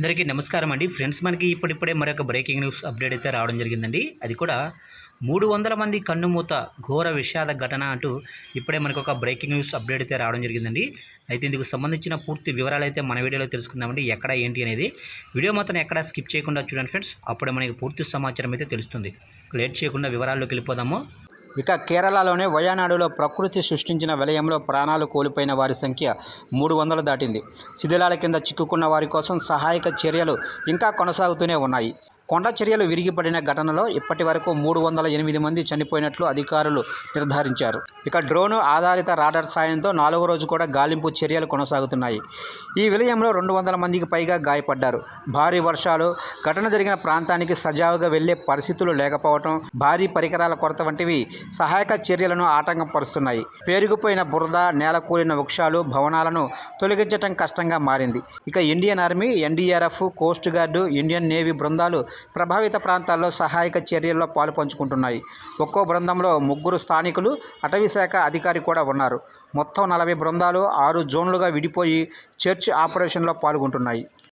అందరికీ నమస్కారం అండి. ఫ్రెండ్స్ మనకి ఇప్పుడిప్పుడే మరొక బ్రేకింగ్ న్యూస్ అప్డేట్ అయితే రావడం జరిగిందండి. అది కూడా మూడు వందల మంది కన్నుమూత ఘోర విషాద ఘటన అంటూ ఇప్పుడే మనకు ఒక బ్రేకింగ్ న్యూస్ అప్డేట్ అయితే రావడం జరిగిందండి. అయితే ఇందుకు సంబంధించిన పూర్తి వివరాలు అయితే మన వీడియోలో తెలుసుకుందామండి. ఎక్కడ ఏంటి అనేది వీడియో మాత్రం ఎక్కడ స్కిప్ చేయకుండా చూడండి ఫ్రెండ్స్. అప్పుడే మనకి పూర్తి సమాచారం అయితే తెలుస్తుంది. లేట్ చేయకుండా వివరాల్లోకి వెళ్ళిపోదాము. ఇక కేరళలోనే వయానాడులో ప్రకృతి సృష్టించిన విలయంలో ప్రాణాలు కోల్పోయిన వారి సంఖ్య మూడు వందలు దాటింది. శిథిలాల కింద చిక్కుకున్న వారి కోసం సహాయక చర్యలు ఇంకా కొనసాగుతూనే ఉన్నాయి. కొండ చర్యలు విరిగిపడిన ఘటనలో ఇప్పటి వరకు మూడు వందల ఎనిమిది మంది చనిపోయినట్లు అధికారులు నిర్ధారించారు. ఇక డ్రోను ఆధారిత రాడార్ సాయంతో నాలుగో రోజు కూడా గాలింపు చర్యలు కొనసాగుతున్నాయి. ఈ విలయంలో రెండు వందల మందికి పైగా గాయపడ్డారు. భారీ వర్షాలు ఘటన జరిగిన ప్రాంతానికి సజావుగా వెళ్ళే పరిస్థితులు లేకపోవడం భారీ పరికరాల కొరత వంటివి సహాయక చర్యలను ఆటంకం పరుస్తున్నాయి పేరుకుపోయిన బురద నేలకూలిన వృక్షాలు భవనాలను తొలగించటం కష్టంగా మారింది. ఇక Indian army NDRF coast guard Indian navy బృందాలు ప్రభావిత ప్రాంతాల్లో సహాయక చర్యల్లో పాలు పంచుకుంటున్నాయి. ఒక్కో బృందంలో ముగ్గురు స్థానికులు అటవీ శాఖ అధికారి కూడా ఉన్నారు. మొత్తం నలభై బృందాలు ఆరు జోన్లుగా విడిపోయి చర్చ్ ఆపరేషన్లో పాల్గొంటున్నాయి.